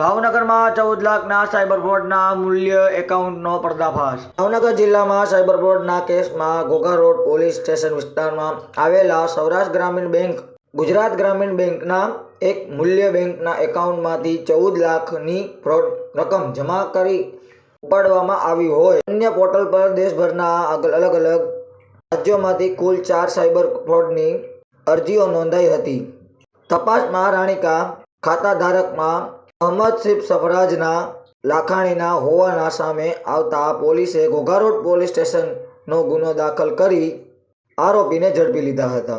ભાવનગરમાં ચૌદ લાખના સાયબર ફ્રોડના મૂલ્ય એકાઉન્ટનો પર્દાફાશ. ભાવનગર જિલ્લામાં સાયબર ફ્રોડના કેસમાં ઘોઘા રોડ પોલીસ સ્ટેશન વિસ્તારમાં આવેલા સૌરાષ્ટ્ર ગ્રામીણ બેંક, ગુજરાત ગ્રામીણ બેંકના એક મૂલ્ય બેંકના એકાઉન્ટમાંથી ચૌદ લાખની ફ્રોડ રકમ જમા કરી ઉપાડવામાં આવી હોય. અન્ય પોર્ટલ પર દેશભરના અલગ અલગ રાજ્યોમાંથી કુલ ચાર સાયબર ફ્રોડની અરજીઓ નોંધાઈ હતી. તપાસમાં રાણીકા ખાતાધારકમાં અહમદ શિફ સફરાજના લાખાણીના હોવાના સામે આવતા પોલીસે ઘોઘારોડ પોલીસ સ્ટેશનનો ગુનો દાખલ કરી આરોપીને ઝડપી લીધા હતા.